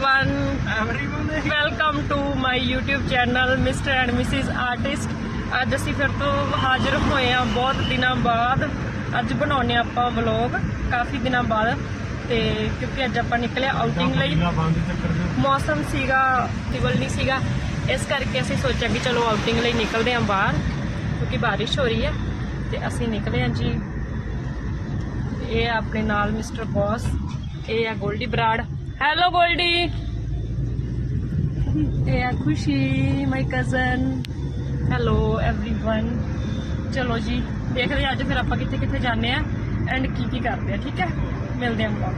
everyone. Welcome to my YouTube channel mister and missus artist ਅੱਜ ਅਸੀਂ ਫਿਰ ਤੋਂ ਹਾਜ਼ਰ ਹੋਏ ਆ ਬਹੁਤ ਦਿਨਾਂ ਬਾਅਦ। ਅੱਜ ਬਣਾਉਨੇ ਆਪਾਂ ਵਲੌਗ ਕਾਫੀ ਦਿਨਾਂ ਬਾਅਦ। ਤੇ ਕਿਉਂਕਿ ਅੱਜ ਆਪਾਂ ਨਿਕਲੇ ਆਊਟਿੰਗ ਲਈ। ਮੌਸਮ ਸੀਗਾ ਸਿਵਲ ਨਹੀਂ ਸੀਗਾ। ਇਸ ਕਰਕੇ ਅਸੀਂ ਸੋਚਿਆ ਕਿ ਚਲੋ ਆਊਟਿੰਗ ਲਈ ਨਿਕਲਦੇ ਆਂ ਬਾਹਰ ਕਿਉਂਕਿ ਬਾਰਿਸ਼ ਹੋ ਰਹੀ ਹੈ। ਤੇ ਅਸੀਂ ਨਿਕਲੇ ਆਂ ਜੀ। ਇਹ ਆਪਣੇ ਨਾਲ ਮਿਸਟਰ ਬੌਸ ਇਹ ਆ ਗੋਲਡੀ ਬਰਾੜ ਹੈਲੋ ਗੋਲਡੀ ਇਹ ਆ ਖੁਸ਼ੀ ਮਾਈ ਕਜ਼ਨ ਹੈਲੋ एवरीवन ਚਲੋ ਜੀ ਦੇਖਦੇ ਆ ਅੱਜ ਫਿਰ ਆਪਾਂ ਕਿੱਥੇ ਕਿੱਥੇ ਜਾਂਦੇ ਆ ਐਂਡ ਕੀ ਕੀ ਕਰਦੇ ਆ ਠੀਕ ਹੈ ਮਿਲਦੇ ਆ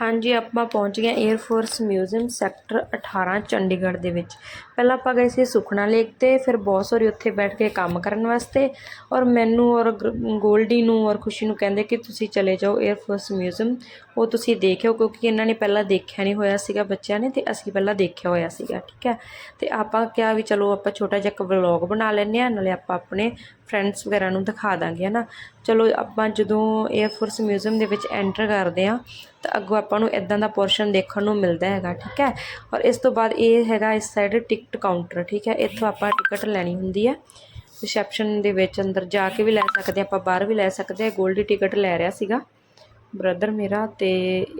ਹਾਂਜੀ ਆਪਾਂ ਪਹੁੰਚ ਗਏ air force museum sector 18 Chandigarh ਦੇ ਵਿੱਚ ਪਹਿਲਾਂ ਆਪਾਂ ਗਏ ਸੀ ਸੁਖਨਾ ਲੇਕ ਤੇ, ਫਿਰ ਬਹੁਤ ਸਾਰੀ ਉੱਥੇ ਬੈਠ ਕੇ ਕੰਮ ਕਰਨ ਵਾਸਤੇ ਔਰ ਮੈਨੂੰ ਔਰ ਗੋਲਡੀ ਨੂੰ ਔਰ ਖੁਸ਼ੀ ਨੂੰ ਕਹਿੰਦੇ ਕਿ ਤੁਸੀਂ ਚਲੇ ਜਾਓ 에ਅਰ ਫੋਰਸ ਮਿਊਜ਼ੀਅਮ ਉਹ ਤੁਸੀਂ ਦੇਖਿਓ ਕਿਉਂਕਿ ਇਹਨਾਂ ਨੇ ਪਹਿਲਾਂ ਦੇਖਿਆ ਨਹੀਂ ਹੋਇਆ ਸੀਗਾ ਬੱਚਿਆਂ ਨੇ ਤੇ ਅਸੀਂ ਪਹਿਲਾਂ ਦੇਖਿਆ ਹੋਇਆ ਸੀਗਾ, ਠੀਕ ਹੈ? ਤੇ ਆਪਾਂ ਕਿਹਾ ਵੀ ਚਲੋ ਆਪਾਂ ਛੋਟਾ ਜਿਹਾ ਇੱਕ ਵਲੌਗ ਬਣਾ ਲੈਂਦੇ ਆ ਨਾਲੇ ਆਪਾਂ ਆਪਣੇ ਫਰੈਂਡਸ ਵਗੈਰਾ ਨੂੰ ਦਿਖਾ ਦਾਂਗੇ ਹਨਾ ਚਲੋ ਆਪਾਂ ਜਦੋਂ 에ਅਰ ਫੋਰਸ ਮਿਊਜ਼ੀਅਮ ਦੇ ਵਿੱਚ ਐਂਟਰ ਕਰਦੇ ਆ ਤਾਂ ਅੱਗੋਂ ਆਪਾਂ ਨੂੰ ਇਦਾਂ ਦਾ ਪੋਰਸ਼ਨ ਦੇਖਣ ਨੂੰ ਮਿਲਦਾ ਹੈਗਾ, ਠੀਕ ਹੈ? ਔਰ ਇਸ ਤੋਂ ਬਾਅਦ ਇਹ ਹੈਗਾ ਇਸ ਸਾਈਡ ਟਿਕ ਟਿਕਟ ਕਾਊਂਟਰ, ਠੀਕ ਹੈ? ਇੱਥੋਂ ਆਪਾਂ ਟਿਕਟ ਲੈਣੀ ਹੁੰਦੀ ਹੈ। ਰਿਸੈਪਸ਼ਨ ਦੇ ਵਿੱਚ ਅੰਦਰ ਜਾ ਕੇ ਵੀ ਲੈ ਸਕਦੇ ਆਪਾਂ ਬਾਹਰ ਵੀ ਲੈ ਸਕਦੇ ਆ 골ਡੀ ਟਿਕਟ ਲੈ ਰਿਹਾ ਸੀਗਾ ਬ੍ਰਦਰ ਮੇਰਾ ਤੇ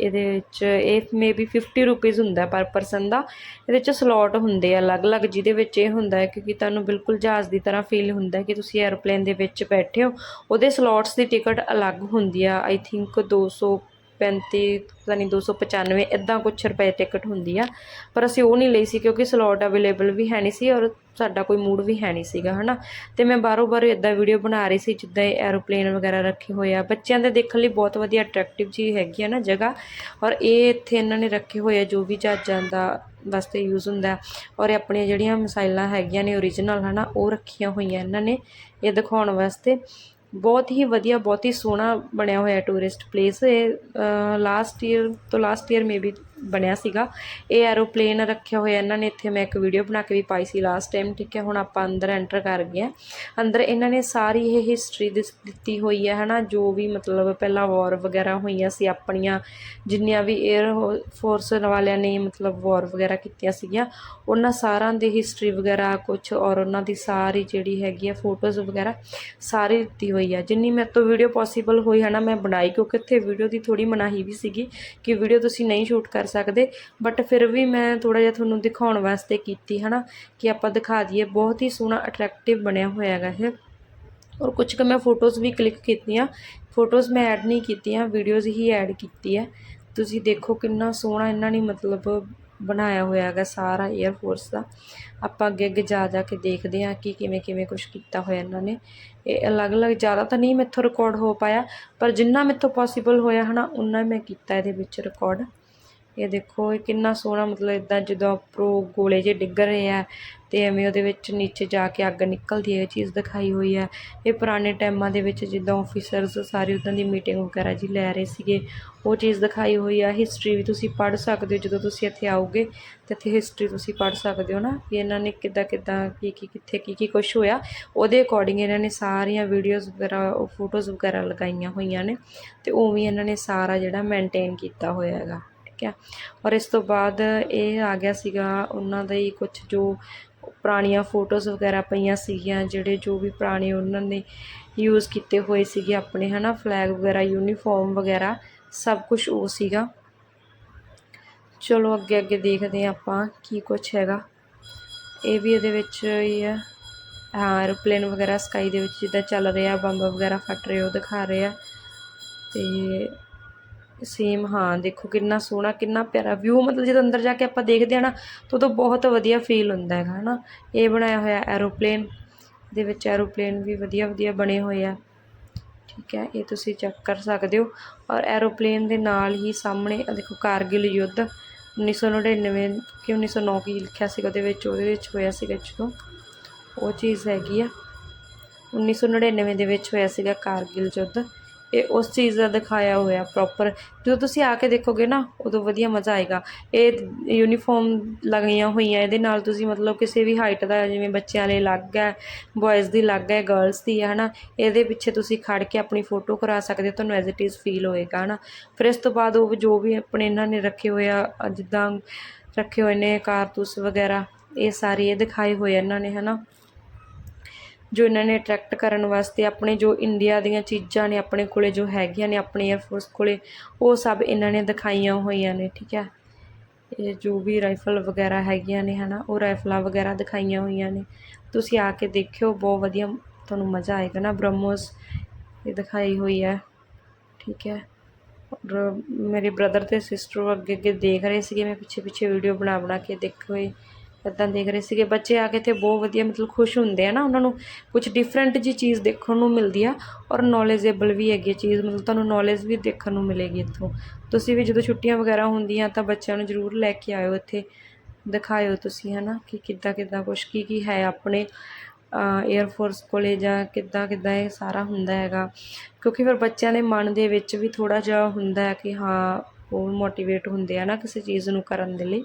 ਇਹਦੇ ਵਿੱਚ ਇਹ ਮੇਬੀ 50 ਰੁਪੀਸ ਹੁੰਦਾ ਪਰ ਪਰਸਨ ਦਾ। ਇਹਦੇ ਵਿੱਚ ਸਲੋਟ ਹੁੰਦੇ ਆ ਅਲੱਗ-ਅਲੱਗ, ਜਿਹਦੇ ਵਿੱਚ ਇਹ ਹੁੰਦਾ ਹੈ ਕਿ ਤੁਹਾਨੂੰ ਬਿਲਕੁਲ ਜਹਾਜ਼ ਦੀ ਤਰ੍ਹਾਂ ਫੀਲ ਹੁੰਦਾ ਕਿ ਤੁਸੀਂ 에ਅਰਪਲੇਨ ਦੇ ਵਿੱਚ ਬੈਠੇ ਹੋ। ਉਹਦੇ ਸਲੋਟਸ ਦੀ ਟਿਕਟ ਅਲੱਗ ਹੁੰਦੀ ਆ ਆਈ ਥਿੰਕ 235 ਪਤਾ ਨਹੀਂ 295 ਇਦਾਂ ਕੁਛ ਰੁਪਏ ਟਿਕਟ ਹੁੰਦੀ ਆ। ਪਰ ਅਸੀਂ ਉਹ ਨਹੀਂ ਲਈ ਸੀ ਕਿਉਂਕਿ ਸਲੋਟ ਅਵੇਲੇਬਲ ਵੀ ਹੈ ਨਹੀਂ ਸੀ ਔਰ ਸਾਡਾ ਕੋਈ ਮੂਡ ਵੀ ਹੈ ਨਹੀਂ ਸੀਗਾ, ਹਨਾ। ਤੇ ਮੈਂ ਬਾਰੋ ਬਾਰ ਇਦਾਂ ਵੀਡੀਓ ਬਣਾ ਰਹੀ ਸੀ, ਜਿੱਦਾਂ ਇਹ ਐਰੋਪਲੇਨ ਵਗੈਰਾ ਰੱਖੇ ਹੋਏ ਆ। ਬੱਚਿਆਂ ਦੇ ਦੇਖਣ ਲਈ ਬਹੁਤ ਵਧੀਆ ਅਟਰੈਕਟਿਵ ਜੀ ਹੈਗੀ ਆ ਨਾ ਜਗ੍ਹਾ। ਔਰ ਇਹ ਇੱਥੇ ਇਹਨਾਂ ਨੇ ਰੱਖੇ ਹੋਏ ਆ, ਜੋ ਵੀ ਜਹਾਜ਼ਾਂ ਦਾ ਵਾਸਤੇ ਯੂਜ਼ ਹੁੰਦਾ। ਔਰ ਇਹ ਆਪਣੀਆਂ ਜਿਹੜੀਆਂ ਮਿਸਾਈਲਾਂ ਹੈਗੀਆਂ ਨੇ ਓਰੀਜਨਲ ਹਨਾ, ਉਹ ਰੱਖੀਆਂ ਹੋਈਆਂ ਇਹਨਾਂ ਨੇ ਇਹ ਦਿਖਾਉਣ ਵਾਸਤੇ। ਬਹੁਤ ਹੀ ਵਧੀਆ, ਬਹੁਤ ਹੀ ਸੋਹਣਾ ਬਣਿਆ ਹੋਇਆ ਟੂਰਿਸਟ ਪਲੇਸ ਇਹ ਲਾਸਟ ਈਅਰ ਤੋਂ ਲਾਸਟ ਈਅਰ ਮੇਬੀ ਬਣਿਆ ਸੀਗਾ। ਇਹ ਐਰੋਪਲੇਨ ਰੱਖਿਆ ਹੋਇਆ ਇਹਨਾਂ ਨੇ, ਇੱਥੇ ਮੈਂ ਇੱਕ ਵੀਡੀਓ ਬਣਾ ਕੇ ਵੀ ਪਾਈ ਸੀ ਲਾਸਟ ਟਾਈਮ ਠੀਕ ਹੈ, ਹੁਣ ਆਪਾਂ ਅੰਦਰ ਐਂਟਰ ਕਰ ਗਏ ਹਾਂ। ਅੰਦਰ ਇਹਨਾਂ ਨੇ ਸਾਰੀ ਇਹ ਹਿਸਟਰੀ ਦਿੱਤੀ ਹੋਈ ਹੈ, ਹਨਾ, ਜੋ ਵੀ ਮਤਲਬ ਪਹਿਲਾਂ ਵਾਰ ਵਗੈਰਾ ਹੋਈਆਂ ਸੀ, ਆਪਣੀਆਂ ਜਿੰਨੀਆਂ ਵੀ 에ਅਰ ਫੋਰਸ ਵਾਲਿਆਂ ਨੇ ਮਤਲਬ ਵਾਰ ਵਗੈਰਾ ਕੀਤੀਆਂ ਸੀਗੀਆਂ, ਉਹਨਾਂ ਸਾਰਿਆਂ ਦੀ ਹਿਸਟਰੀ ਵਗੈਰਾ ਕੁਝ ਔਰ ਉਹਨਾਂ ਦੀ ਸਾਰੀ ਜਿਹੜੀ ਹੈਗੀ ਆ ਫੋਟੋਜ਼ ਵਗੈਰਾ, ਸਾਰੀ ਦਿੱਤੀ ਹੋਈ ਆ। ਜਿੰਨੀ ਮੇਰੇ ਤੋਂ ਵੀਡੀਓ ਪੋਸੀਬਲ ਹੋਈ ਹੈ ਨਾ ਮੈਂ ਬਣਾਈ, ਕਿਉਂਕਿ ਇੱਥੇ ਵੀਡੀਓ ਦੀ ਥੋੜੀ ਮਨਾਹੀ ਵੀ ਸੀਗੀ ਕਿ ਵੀਡੀਓ ਤੁਸੀਂ ਨਹੀਂ ਸ਼ੂਟ ਕਰ ਸਕਦੇ। ਬਟ ਫਿਰ ਵੀ ਮੈਂ ਥੋੜਾ ਜਿਹਾ ਤੁਹਾਨੂੰ ਦਿਖਾਉਣ ਵਾਸਤੇ ਕੀਤੀ, ਹਨਾ, ਕਿ ਆਪਾਂ ਦਿਖਾ ਦਈਏ, ਬਹੁਤ ਹੀ ਸੋਹਣਾ ਅਟਰੈਕਟਿਵ ਬਣਿਆ ਹੋਇਆ ਹੈਗਾ ਇਹ। ਔਰ ਕੁਝ ਕੁ ਮੈਂ ਫੋਟੋਜ਼ ਵੀ ਕਲਿੱਕ ਕੀਤੀਆਂ। ਫੋਟੋਜ਼ ਮੈਂ ਐਡ ਨਹੀਂ ਕੀਤੀਆਂ ਵੀਡੀਓਜ਼ ਹੀ ਐਡ ਕੀਤੀ ਹੈ। ਤੁਸੀਂ ਦੇਖੋ ਕਿੰਨਾ ਸੋਹਣਾ ਇਹਨਾਂ ਨੇ ਮਤਲਬ ਬਣਾਇਆ ਹੋਇਆ ਹੈਗਾ ਸਾਰਾ 에ਅਰ ਫੋਰਸ ਦਾ। ਆਪਾਂ ਅੱਗੇ ਅੱਗੇ ਜਾ ਜਾ ਕੇ ਦੇਖਦੇ ਹਾਂ ਕਿ ਕਿਵੇਂ ਕਿਵੇਂ ਕੁਝ ਕੀਤਾ ਹੋਇਆ ਇਹਨਾਂ ਨੇ। ਇਹ ਅਲੱਗ-ਅਲੱਗ ਜ਼ਿਆਦਾ ਤਾਂ ਨਹੀਂ ਮੈਥੋਂ ਰਿਕਾਰਡ ਹੋ ਪਾਇਆ, ਪਰ ਜਿੰਨਾ ਮੈਥੋਂ ਪੋਸੀਬਲ ਹੋਇਆ, ਹਨਾ ਉਨਾ ਮੈਂ ਕੀਤਾ ਇਹਦੇ ਵਿੱਚ ਰਿਕਾਰਡ ਇਹ ਦੇਖੋ, ਇਹ ਕਿੰਨਾ ਸੋਹਣਾ ਮਤਲਬ ਇਦਾਂ ਜਦੋਂ ਉੱਪਰੋਂ ਗੋਲੇ ਜੇ ਡਿੱਗ ਰਹੇ ਆ ਤੇ ਐਵੇਂ ਉਹਦੇ ਵਿੱਚ ਨੀਚੇ ਜਾ ਕੇ ਅੱਗ ਨਿਕਲਦੀ ਹੈ, ਇਹ ਚੀਜ਼ ਦਿਖਾਈ ਹੋਈ ਹੈ। ਇਹ ਪੁਰਾਣੇ ਟਾਈਮਾਂ ਦੇ ਵਿੱਚ ਜਿੱਦਾਂ ਆਫੀਸਰਸ ਸਾਰੇ ਉਦਾਂ ਦੀ ਮੀਟਿੰਗ ਵਗੈਰਾ ਜੀ ਲੈ ਰਹੇ ਸੀਗੇ, ਉਹ ਚੀਜ਼ ਦਿਖਾਈ ਹੋਈ ਆ। ਹਿਸਟਰੀ ਵੀ ਤੁਸੀਂ ਪੜ੍ਹ ਸਕਦੇ ਹੋ ਜਦੋਂ ਤੁਸੀਂ ਇੱਥੇ ਆਓਗੇ ਤੇ ਇੱਥੇ ਹਿਸਟਰੀ ਤੁਸੀਂ ਪੜ੍ਹ ਸਕਦੇ ਹੋ ਨਾ, ਵੀ ਇਹਨਾਂ ਨੇ ਕਿੱਦਾਂ ਕਿੱਦਾਂ ਕੀ ਕੀ ਕਿੱਥੇ ਕੀ ਕੀ ਕੁਝ ਹੋਇਆ। ਉਹਦੇ ਅਕੋਰਡਿੰਗ ਇਹਨਾਂ ਨੇ ਸਾਰੀਆਂ ਵੀਡੀਓਜ਼ ਵਗੈਰਾ, ਉਹ ਫੋਟੋਜ਼ ਵਗੈਰਾ ਲਗਾਈਆਂ ਹੋਈਆਂ ਨੇ ਤੇ ਉਵੇਂ ਇਹਨਾਂ ਨੇ ਸਾਰਾ ਜਿਹੜਾ ਮੇਨਟੇਨ ਕੀਤਾ ਹੋਇਆ ਹੈਗਾ। ਠੀਕ ਹੈ ਔਰ ਇਸ ਤੋਂ ਬਾਅਦ ਇਹ ਆ ਗਿਆ ਸੀਗਾ ਉਹਨਾਂ ਦਾ ਹੀ ਕੁਝ ਜੋ ਪੁਰਾਣੀਆਂ ਫੋਟੋਜ਼ ਵਗੈਰਾ ਪਈਆਂ ਸੀਗੀਆਂ, ਜਿਹੜੇ ਜੋ ਵੀ ਪੁਰਾਣੇ ਉਹਨਾਂ ਨੇ ਯੂਜ਼ ਕੀਤੇ ਹੋਏ ਸੀਗੇ ਆਪਣੇ, ਹਨਾ ਫਲੈਗ ਵਗੈਰਾ ਯੂਨੀਫਾਰਮ ਵਗੈਰਾ, ਸਭ ਕੁਝ ਉਹ ਸੀਗਾ। ਚਲੋ ਅੱਗੇ ਅੱਗੇ ਦੇਖਦੇ ਹਾਂ ਆਪਾਂ ਕੀ ਕੁਝ ਹੈਗਾ। ਇਹ ਵੀ ਇਹਦੇ ਵਿੱਚ ਹੀ ਹੈ ਹਾਂ ਐਰੋਪਲੇਨ ਵਗੈਰਾ ਸਕਾਈ ਦੇ ਵਿੱਚ ਜਿੱਦਾਂ ਚੱਲ ਰਿਹਾ, ਬੰਬ ਵਗੈਰਾ ਫਟ ਰਹੇ, ਉਹ ਦਿਖਾ ਰਹੇ ਆ। ਤੇ ਸੇਮ ਹਾਂ, ਦੇਖੋ ਕਿੰਨਾ ਸੋਹਣਾ, ਕਿੰਨਾ ਪਿਆਰਾ ਵਿਊ ਮਤਲਬ ਜਦੋਂ ਅੰਦਰ ਜਾ ਕੇ ਆਪਾਂ ਦੇਖਦੇ ਹਾਂ ਨਾ, ਤਾਂ ਉਦੋਂ ਬਹੁਤ ਵਧੀਆ ਫੀਲ ਹੁੰਦਾ ਹੈਗਾ, ਹਨਾ? ਇਹ ਬਣਾਇਆ ਹੋਇਆ ਐਰੋਪਲੇਨ ਦੇ ਵਿੱਚ ਐਰੋਪਲੇਨ ਵੀ ਵਧੀਆ ਵਧੀਆ ਬਣੇ ਹੋਏ ਆ। ਠੀਕ ਹੈ, ਇਹ ਤੁਸੀਂ ਚੈੱਕ ਕਰ ਸਕਦੇ ਹੋ। ਔਰ ਐਰੋਪਲੇਨ ਦੇ ਨਾਲ ਹੀ ਸਾਹਮਣੇ ਦੇਖੋ ਕਾਰਗਿਲ ਯੁੱਧ 1999 ਕਿ 1909 ਕੀ ਲਿਖਿਆ ਸੀਗਾ ਉਹਦੇ ਵਿੱਚ ਉਹਦੇ ਵਿੱਚ ਹੋਇਆ ਸੀਗਾ ਜਦੋਂ ਉਹ ਚੀਜ਼ ਹੈਗੀ ਆ। 1999 ਦੇ ਵਿੱਚ ਹੋਇਆ ਸੀਗਾ ਕਾਰਗਿਲ ਯੁੱਧ। ਇਹ ਉਸ ਚੀਜ਼ ਦਾ ਦਿਖਾਇਆ ਹੋਇਆ ਪ੍ਰੋਪਰ ਜਦੋਂ ਤੁਸੀਂ ਆ ਕੇ ਦੇਖੋਗੇ ਨਾ, ਉਦੋਂ ਵਧੀਆ ਮਜ਼ਾ ਆਏਗਾ। ਇਹ ਯੂਨੀਫਾਰਮ ਲਗਾਈਆਂ ਹੋਈਆਂ, ਇਹਦੇ ਨਾਲ ਤੁਸੀਂ ਮਤਲਬ ਕਿਸੇ ਵੀ ਹਾਈਟ ਦਾ, ਜਿਵੇਂ ਬੱਚਿਆਂ ਲਈ ਅਲੱਗ ਹੈ ਬॉयਜ਼ ਦੀ ਅਲੱਗ ਹੈ ਗਰਲਸ ਦੀ ਹੈ, ਹਨਾ, ਇਹਦੇ ਪਿੱਛੇ ਤੁਸੀਂ ਖੜ ਕੇ ਆਪਣੀ ਫੋਟੋ ਕਰਾ ਸਕਦੇ ਹੋ, ਤੁਹਾਨੂੰ ਐਜ਼ ਇਟ ਇਜ਼ ਫੀਲ ਹੋਏਗਾ, ਹਨਾ। ਫਿਰ ਇਸ ਤੋਂ ਬਾਅਦ ਉਹ ਜੋ ਵੀ ਆਪਣੇ ਇਹਨਾਂ ਨੇ ਰੱਖੇ ਹੋਏ ਆ, ਜਿੱਦਾਂ ਰੱਖੇ ਹੋਏ ਨੇ, ਕਾਰਤੂਸ ਵਗੈਰਾ, ਇਹ ਸਾਰੇ ਇਹ ਦਿਖਾਏ ਹੋਏ ਇਹਨਾਂ ਨੇ, ਹਨਾ। ਜੋ ਇਹਨਾਂ ਨੇ ਅਟਰੈਕਟ ਕਰਨ ਵਾਸਤੇ ਆਪਣੇ ਜੋ ਇੰਡੀਆ ਦੀਆਂ ਚੀਜ਼ਾਂ ਨੇ, ਆਪਣੇ ਕੋਲੇ ਜੋ ਹੈਗੀਆਂ ਨੇ, ਆਪਣੇ 에ਅਰਫੋਰਸ ਕੋਲੇ, ਉਹ ਸਭ ਇਹਨਾਂ ਨੇ ਦਿਖਾਈਆਂ ਹੋਈਆਂ ਨੇ, ਠੀਕ ਹੈ? ਇਹ ਜੋ ਵੀ ਰਾਈਫਲ ਵਗੈਰਾ ਹੈਗੀਆਂ ਨੇ, ਹਨਾ, ਉਹ ਰਾਈਫਲਾਂ ਵਗੈਰਾ ਦਿਖਾਈਆਂ ਹੋਈਆਂ ਨੇ। ਤੁਸੀਂ ਆ ਕੇ ਦੇਖਿਓ, ਬਹੁਤ ਵਧੀਆ ਤੁਹਾਨੂੰ ਮਜ਼ਾ ਆਏਗਾ ਨਾ ਬ੍ਰਹਮੋਸ ਇਹ ਦਿਖਾਈ ਹੋਈ ਹੈ, ਠੀਕ ਹੈ? ਔਰ ਮੇਰੇ ਬ੍ਰਦਰ ਤੇ ਸਿਸਟਰ ਅੱਗੇ ਅੱਗੇ ਦੇਖ ਰਹੇ ਸੀਗੇ, ਮੈਂ ਪਿੱਛੇ ਪਿੱਛੇ ਵੀਡੀਓ ਬਣਾ ਬਣਾ ਕੇ ਦੇਖੇ ਇੱਦਾਂ ਦੇਖ ਰਹੇ ਸੀਗੇ। ਬੱਚੇ ਆ ਕੇ ਇੱਥੇ ਬਹੁਤ ਵਧੀਆ ਮਤਲਬ ਖੁਸ਼ ਹੁੰਦੇ ਆ ਨਾ। ਉਹਨਾਂ ਨੂੰ ਕੁਝ ਡਿਫਰੈਂਟ ਜੀ ਚੀਜ਼ ਦੇਖਣ ਨੂੰ ਮਿਲਦੀ ਆ ਔਰ ਨੌਲੇਜੇਬਲ ਵੀ ਹੈਗੀ ਹੈ ਚੀਜ਼। ਮਤਲਬ ਤੁਹਾਨੂੰ ਨੌਲੇਜ ਵੀ ਦੇਖਣ ਨੂੰ ਮਿਲੇਗੀ ਇੱਥੋਂ। ਤੁਸੀਂ ਵੀ ਜਦੋਂ ਛੁੱਟੀਆਂ ਵਗੈਰਾ ਹੁੰਦੀਆਂ ਤਾਂ ਬੱਚਿਆਂ ਨੂੰ ਜ਼ਰੂਰ ਲੈ ਕੇ ਆਇਓ ਇੱਥੇ। ਦਿਖਾਇਓ ਤੁਸੀਂ, ਹਨਾ, ਕਿ ਕਿੱਦਾਂ ਕਿੱਦਾਂ ਕੁਛ, ਕੀ ਕੀ ਹੈ ਆਪਣੇ 에ਅਰ ਫੋਰਸ ਕੋਲੇ ਜਾਂ ਕਿੱਦਾਂ ਕਿੱਦਾਂ ਇਹ ਸਾਰਾ ਹੁੰਦਾ ਹੈਗਾ। ਕਿਉਂਕਿ ਫਿਰ ਬੱਚਿਆਂ ਦੇ ਮਨ ਦੇ ਵਿੱਚ ਵੀ ਥੋੜਾ ਜਿਹਾ ਹੁੰਦਾ ਹੈ ਕਿ ਹਾਂ, ਉਹ ਮੋਟੀਵੇਟ ਹੁੰਦੇ ਆ ਨਾ ਕਿਸੇ ਚੀਜ਼ ਨੂੰ ਕਰਨ ਦੇ ਲਈ।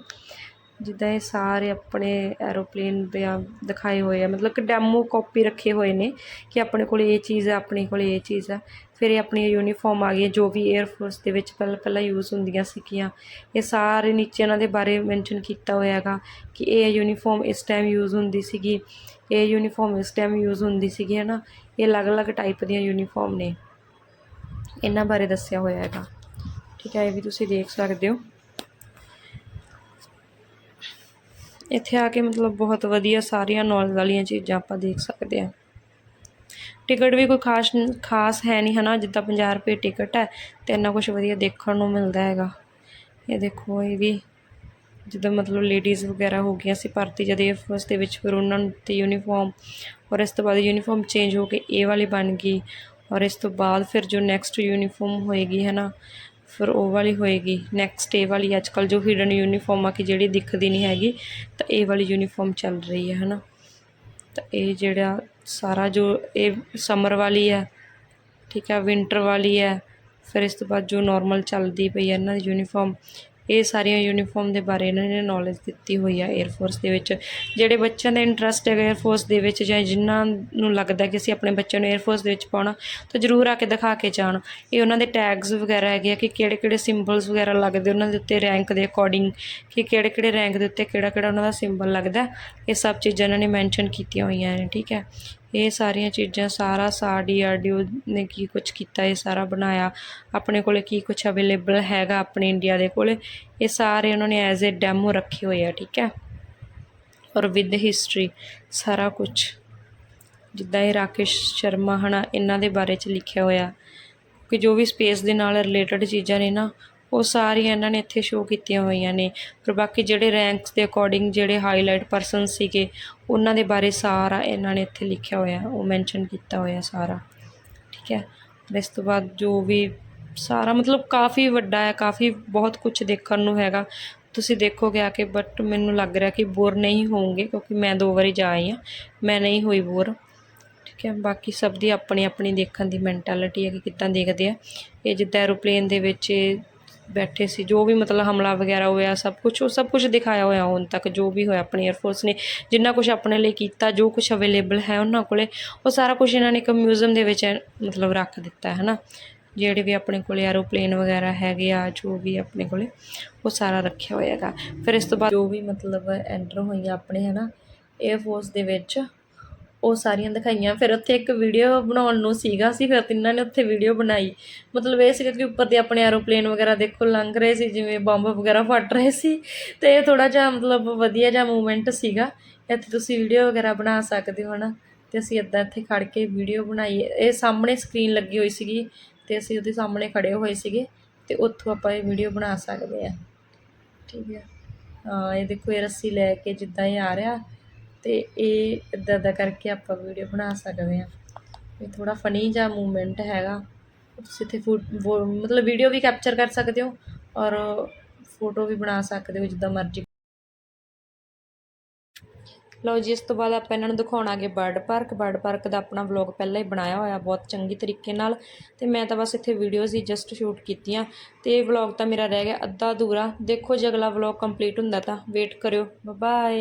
ਜਿੱਦਾਂ ਇਹ ਸਾਰੇ ਆਪਣੇ ਐਰੋਪਲੇਨ ਜਾਂ ਦਿਖਾਏ ਹੋਏ ਆ, ਮਤਲਬ ਕਿ ਡੈਮੋ ਕਾਪੀ ਰੱਖੇ ਹੋਏ ਨੇ ਕਿ ਆਪਣੇ ਕੋਲ ਇਹ ਚੀਜ਼ ਹੈ ਆਪਣੇ ਕੋਲ ਇਹ ਚੀਜ਼ ਹੈ ਫਿਰ ਇਹ ਆਪਣੀ ਯੂਨੀਫਾਰਮ ਆ ਗਈ ਜੋ ਵੀ 에ਅਰ ਫੋਰਸ ਦੇ ਵਿੱਚ ਪਹਿਲਾਂ ਪਹਿਲਾਂ ਯੂਜ਼ ਹੁੰਦੀਆਂ ਸੀਗੀਆਂ। ਇਹ ਸਾਰੇ ਨੀਚੇ ਇਹਨਾਂ ਦੇ ਬਾਰੇ ਮੈਂਸ਼ਨ ਕੀਤਾ ਹੋਇਆ ਹੈਗਾ ਕਿ ਇਹ ਯੂਨੀਫਾਰਮ ਇਸ ਟਾਈਮ ਯੂਜ਼ ਹੁੰਦੀ ਸੀਗੀ। ਇਹ ਯੂਨੀਫਾਰਮ ਇਸ ਟਾਈਮ ਯੂਜ਼ ਹੁੰਦੀ ਸੀਗੀ ਹੈ ਨਾ ਇਹ ਅਲੱਗ-ਅਲੱਗ ਟਾਈਪ ਦੀਆਂ ਯੂਨੀਫਾਰਮ ਨੇ। ਇਹਨਾਂ ਬਾਰੇ ਦੱਸਿਆ ਹੋਇਆ ਹੈਗਾ। ਠੀਕ ਹੈ, ਇਹ ਵੀ ਤੁਸੀਂ ਦੇਖ ਸਕਦੇ ਹੋ। ਇੱਥੇ ਆ ਕੇ ਮਤਲਬ ਬਹੁਤ ਵਧੀਆ ਸਾਰੀਆਂ ਨੌਲੇਜ ਵਾਲੀਆਂ ਚੀਜ਼ਾਂ ਆਪਾਂ ਦੇਖ ਸਕਦੇ ਹਾਂ। ਟਿਕਟ ਵੀ ਕੋਈ ਖਾਸ ਖਾਸ ਹੈ ਨਹੀਂ ਹਨਾ, ਜਿੱਦਾਂ 50 ਰੁਪਏ ਟਿਕਟ ਹੈ ਤੇ ਇੰਨਾ ਕੁਝ ਵਧੀਆ ਦੇਖਣ ਨੂੰ ਮਿਲਦਾ ਹੈਗਾ। ਇਹ ਦੇਖੋ, ਇਹ ਵੀ ਜਿੱਦਾਂ ਮਤਲਬ ਲੇਡੀਜ਼ ਵਗੈਰਾ ਹੋ ਗਈਆਂ ਸੀ, ਭਰਤੀ ਜਦ 에ਅਰ ਫੋਰਸ ਦੇ ਵਿੱਚ ਫਿਰ ਉਹਨਾਂ ਨੂੰ ਤੇ ਯੂਨੀਫਾਰਮ ਔਰ ਇਸ ਤੋਂ ਬਾਅਦ ਯੂਨੀਫਾਰਮ ਚੇਂਜ ਹੋ ਕੇ ਇਹ ਵਾਲੀ ਬਣ ਗਈ ਔਰ ਇਸ ਤੋਂ ਬਾਅਦ ਫਿਰ ਜੋ ਨੈਕਸਟ ਯੂਨੀਫਾਰਮ ਹੋਏਗੀ ਹੈ ਨਾ ਫਿਰ ਉਹ ਵਾਲੀ ਹੋਏਗੀ। ਨੈਕਸਟ ਇਹ ਵਾਲੀ ਅੱਜ ਕੱਲ੍ਹ ਜੋ ਹਿਡਨ ਯੂਨੀਫਾਰਮ ਆ ਕਿ ਜਿਹੜੀ ਦਿਖਦੀ ਨਹੀਂ ਹੈਗੀ, ਤਾਂ ਇਹ ਵਾਲੀ ਯੂਨੀਫਾਰਮ ਚੱਲ ਰਹੀ ਹੈ ਹੈ ਨਾ ਤਾਂ ਇਹ ਜਿਹੜਾ ਸਾਰਾ ਜੋ ਇਹ ਸਮਰ ਵਾਲੀ ਹੈ, ਠੀਕ ਹੈ ਵਿੰਟਰ ਵਾਲੀ ਹੈ, ਫਿਰ ਇਸ ਤੋਂ ਬਾਅਦ ਜੋ ਨਾਰਮਲ ਚੱਲਦੀ ਪਈ ਹੈ ਇਹਨਾਂ ਦੀ ਯੂਨੀਫਾਰਮ ਇਹ ਸਾਰੀਆਂ ਯੂਨੀਫਾਰਮ ਦੇ ਬਾਰੇ ਇਹਨਾਂ ਨੇ ਨੌਲੇਜ ਦਿੱਤੀ ਹੋਈ ਆ 에ਅਰ ਦੇ ਵਿੱਚ। ਜਿਹੜੇ ਬੱਚਿਆਂ ਦਾ ਇੰਟਰਸਟ ਹੈਗਾ 에ਅਰ ਦੇ ਵਿੱਚ ਜਾਂ ਜਿਨ੍ਹਾਂ ਨੂੰ ਲੱਗਦਾ ਕਿ ਅਸੀਂ ਆਪਣੇ ਬੱਚਿਆਂ ਨੂੰ 에ਅਰ ਦੇ ਵਿੱਚ ਪਾਉਣਾ, ਤਾਂ ਜ਼ਰੂਰ ਆ ਕੇ ਦਿਖਾ ਕੇ ਜਾਣ। ਇਹ ਉਹਨਾਂ ਦੇ ਟੈਗਸ ਵਗੈਰਾ ਹੈਗੇ ਆ ਕਿ ਕਿਹੜੇ ਕਿਹੜੇ ਸਿੰਬਲਸ ਵਗੈਰਾ ਲੱਗਦੇ, ਉਹਨਾਂ ਦੇ ਉੱਤੇ ਰੈਂਕ ਦੇ ਅਕੋਰਡਿੰਗ ਕਿ ਕਿਹੜੇ ਕਿਹੜੇ ਰੈਂਕ ਦੇ ਉੱਤੇ ਕਿਹੜਾ ਕਿਹੜਾ ਉਹਨਾਂ ਦਾ ਸਿੰਬਲ ਲੱਗਦਾ। ਇਹ ਸਭ ਚੀਜ਼ਾਂ ਇਹਨਾਂ ਨੇ ਮੈਂਸ਼ਨ ਕੀਤੀਆਂ ਹੋਈਆਂ ਨੇ, ਠੀਕ ਹੈ। ਇਹ ਸਾਰੀਆਂ ਚੀਜ਼ਾਂ ਸਾਰਾ ਸਾਡੀ ਆਡੀਓ ਨੇ ਕੀ ਕੁਝ ਕੀਤਾ, ਇਹ ਸਾਰਾ ਬਣਾਇਆ। ਆਪਣੇ ਕੋਲੇ ਕੀ ਕੁਝ ਅਵੇਲੇਬਲ ਹੈਗਾ ਆਪਣੇ ਇੰਡੀਆ ਦੇ ਕੋਲੇ, ਇਹ ਸਾਰੇ ਉਹਨਾਂ ਨੇ ਐਜ਼ ਅ ਡੈਮੋ ਰੱਖੇ ਹੋਏ ਆ, ਠੀਕ ਹੈ? ਔਰ ਵਿਦ ਹਿਸਟਰੀ ਸਾਰਾ ਕੁਝ ਜਿੱਦਾਂ ਇਹ ਰਾਕੇਸ਼ ਸ਼ਰਮਾ ਹਨਾ, ਇਹਨਾਂ ਦੇ ਬਾਰੇ ਚ ਲਿਖਿਆ ਹੋਇਆ। ਕਿ ਜੋ ਵੀ ਸਪੇਸ ਦੇ ਨਾਲ ਰਿਲੇਟਡ ਚੀਜ਼ਾਂ ਨੇ ਨਾ ਉਹ ਸਾਰੀਆਂ ਇਹਨਾਂ ਨੇ ਇੱਥੇ ਸ਼ੋਅ ਕੀਤੀਆਂ ਹੋਈਆਂ ਨੇ। ਪਰ ਬਾਕੀ ਜਿਹੜੇ ਰੈਂਕਸ ਦੇ ਅਕੋਰਡਿੰਗ ਜਿਹੜੇ ਹਾਈਲਾਈਟ ਪਰਸਨ ਸੀਗੇ, ਉਹਨਾਂ ਦੇ ਬਾਰੇ ਸਾਰਾ ਇਹਨਾਂ ਨੇ ਇੱਥੇ ਲਿਖਿਆ ਹੋਇਆ, ਉਹ ਮੈਂਸ਼ਨ ਕੀਤਾ ਹੋਇਆ ਸਾਰਾ। ਠੀਕ ਹੈ? ਫਿਰ ਇਸ ਤੋਂ ਬਾਅਦ ਜੋ ਵੀ ਸਾਰਾ ਮਤਲਬ ਕਾਫੀ ਵੱਡਾ ਹੈ, ਕਾਫੀ ਬਹੁਤ ਕੁਝ ਦੇਖਣ ਨੂੰ ਹੈਗਾ। ਤੁਸੀਂ ਦੇਖੋਗੇ ਆ ਕੇ ਬਟ ਮੈਨੂੰ ਲੱਗ ਰਿਹਾ ਕਿ ਬੋਰ ਨਹੀਂ ਹੋਵੋਗੇ ਕਿਉਂਕਿ ਮੈਂ ਦੋ ਵਾਰੀ ਜਾ ਆਈ ਹਾਂ। ਮੈਂ ਨਹੀਂ ਹੋਈ ਬੋਰ ਠੀਕ ਹੈ? ਬਾਕੀ ਸਭ ਦੀ ਆਪਣੀ ਆਪਣੀ ਦੇਖਣ ਦੀ ਮੈਂਟੈਲਿਟੀ ਹੈ ਕਿ ਕਿੱਦਾਂ ਦੇਖਦੇ ਆ। ਇਹ ਜਿੱਦਾਂ ਐਰੋਪਲੇਨ ਦੇ ਵਿੱਚ ਇਹ ਬੈਠੇ ਸੀ, ਜੋ ਵੀ ਮਤਲਬ ਹਮਲਾ ਵਗੈਰਾ ਹੋਇਆ, ਸਭ ਕੁਝ ਉਹ ਸਭ ਕੁਝ ਦਿਖਾਇਆ ਹੋਇਆ ਹੁਣ ਤੱਕ, ਜੋ ਵੀ ਹੋਇਆ ਆਪਣੀ 에ਅਰਫੋਰਸ ਨੇ, ਜਿੰਨਾ ਕੁਝ ਆਪਣੇ ਲਈ ਕੀਤਾ, ਜੋ ਕੁਝ ਅਵੇਲੇਬਲ ਹੈ ਉਹਨਾਂ ਕੋਲੇ, ਉਹ ਸਾਰਾ ਕੁਝ ਇਹਨਾਂ ਨੇ ਇੱਕ ਮਿਊਜ਼ੀਅਮ ਦੇ ਵਿੱਚ ਮਤਲਬ ਰੱਖ ਦਿੱਤਾ ਹੈ ਨਾ। ਜਿਹੜੇ ਵੀ ਆਪਣੇ ਕੋਲੇ ਐਰੋਪਲੇਨ ਵਗੈਰਾ ਹੈਗੇ ਆ, ਜੋ ਵੀ ਆਪਣੇ ਕੋਲੇ, ਉਹ ਸਾਰਾ ਰੱਖਿਆ ਹੋਇਆ ਹੈਗਾ। ਫਿਰ ਇਸ ਤੋਂ ਬਾਅਦ ਜੋ ਵੀ ਮਤਲਬ ਐਂਟਰ ਹੋਈਆਂ ਆਪਣੇ, ਹੈ ਨਾ 에ਅਰਫੋਰਸ ਦੇ ਵਿੱਚ ਉਹ ਸਾਰੀਆਂ ਦਿਖਾਈਆਂ। ਫਿਰ ਉੱਥੇ ਇੱਕ ਵੀਡੀਓ ਬਣਾਉਣ ਨੂੰ ਸੀਗਾ ਸੀ, ਫਿਰ ਤਿੰਨਾਂ ਨੇ ਉੱਥੇ ਵੀਡੀਓ ਬਣਾਈ। ਮਤਲਬ ਇਹ ਸੀਗਾ ਕਿ ਉੱਪਰ ਦੇ ਆਪਣੇ ਐਰੋਪਲੇਨ ਵਗੈਰਾ ਦੇਖੋ ਲੰਘ ਰਹੇ ਸੀ, ਜਿਵੇਂ ਬੰਬ ਵਗੈਰਾ ਫਟ ਰਹੇ ਸੀ। ਤੇ ਇਹ ਥੋੜਾ ਜਿਹਾ ਮਤਲਬ ਵਧੀਆ ਜਿਹਾ ਮੂਵਮੈਂਟ ਸੀਗਾ। ਇੱਥੇ ਤੁਸੀਂ ਵੀਡੀਓ ਵਗੈਰਾ ਬਣਾ ਸਕਦੇ ਹੋ ਨਾ ਤੇ ਅਸੀਂ ਇੱਦਾਂ ਇੱਥੇ ਖੜ ਕੇ ਵੀਡੀਓ ਬਣਾਈ। ਇਹ ਸਾਹਮਣੇ ਸਕਰੀਨ ਲੱਗੀ ਹੋਈ ਸੀਗੀ ਤੇ ਅਸੀਂ ਉਹਦੇ ਸਾਹਮਣੇ ਖੜੇ ਹੋਏ ਸੀਗੇ ਤੇ ਉੱਥੋਂ ਆਪਾਂ ਇਹ ਵੀਡੀਓ ਬਣਾ ਸਕਦੇ ਆ ਠੀਕ ਹੈ। ਹਾਂ, ਇਹ ਦੇਖੋ, ਇਹ ਰੱਸੀ ਲੈ ਕੇ ਜਿੱਦਾਂ ਇਹ ਆ ਰਿਹਾ। ਅਤੇ ਇਹ ਇੱਦਾਂ ਦਾ ਕਰਕੇ ਆਪਾਂ ਵੀਡੀਓ ਬਣਾ ਸਕਦੇ ਹਾਂ। ਇਹ ਥੋੜ੍ਹਾ ਫਨੀ ਜਿਹਾ ਮੂਵਮੈਂਟ ਹੈਗਾ। ਤੁਸੀਂ ਇੱਥੇ ਫੂ ਮਤਲਬ ਵੀਡੀਓ ਵੀ ਕੈਪਚਰ ਕਰ ਸਕਦੇ ਹੋ ਔਰ ਫੋਟੋ ਵੀ ਬਣਾ ਸਕਦੇ ਹੋ ਜਿੱਦਾਂ ਮਰਜ਼ੀ। ਲਓ ਜੀ, ਇਸ ਤੋਂ ਬਾਅਦ ਆਪਾਂ ਇਹਨਾਂ ਨੂੰ ਦਿਖਾਉਣਾਗੇ ਬਰਡ ਪਾਰਕ। ਬਰਡ ਪਾਰਕ ਦਾ ਆਪਣਾ ਵਲੌਗ ਪਹਿਲਾਂ ਹੀ ਬਣਾਇਆ ਹੋਇਆ, ਬਹੁਤ ਚੰਗੀ ਤਰੀਕੇ ਨਾਲ। ਤੇ ਮੈਂ ਤਾਂ ਬਸ ਇੱਥੇ ਵੀਡੀਓਜ਼ ਹੀ ਜਸਟ ਸ਼ੂਟ ਕੀਤੀਆਂ। ਤੇ ਵਲੌਗ ਤਾਂ ਮੇਰਾ ਰਹਿ ਗਿਆ ਅੱਧਾ ਅਧੂਰਾ। ਦੇਖੋ ਜੇ, ਅਗਲਾ ਵਲੌਗ ਕੰਪਲੀਟ ਹੁੰਦਾ ਤਾਂ ਵੇਟ ਕਰਿਓ। ਬਾਏ